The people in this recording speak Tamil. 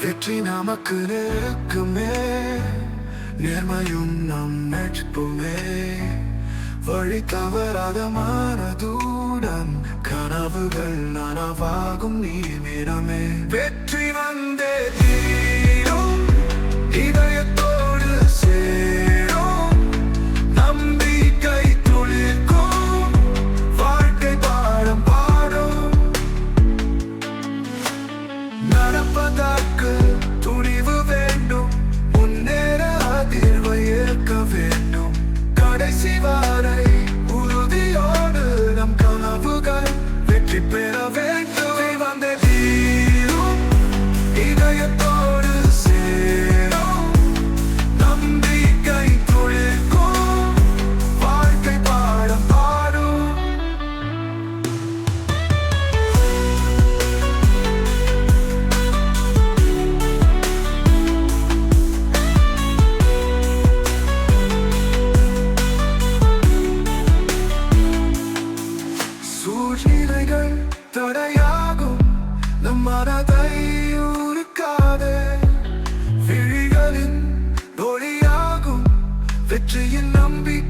வெற்றி நமக்கு நெருக்குமே நேர்மையும் நம் நட்புமே வழி தவறாத மனதுடன் கனவுகள் நனவாகும் நீ நிறமே வெற்றி வந்தே நடப்பதற்கு துணிவு வேண்டும். முன்னேற அதிர்வை ஏற்க வேண்டும். கடைசி வரை உறுதியோடு நம் கனவுகள் வெற்றி பெற வேண்டும். வந்த தீரும். இதயத்தோடு மனதையூருக்காது விழிகளின் ஒளியாகும் வெற்றியின் நம்பிக்கை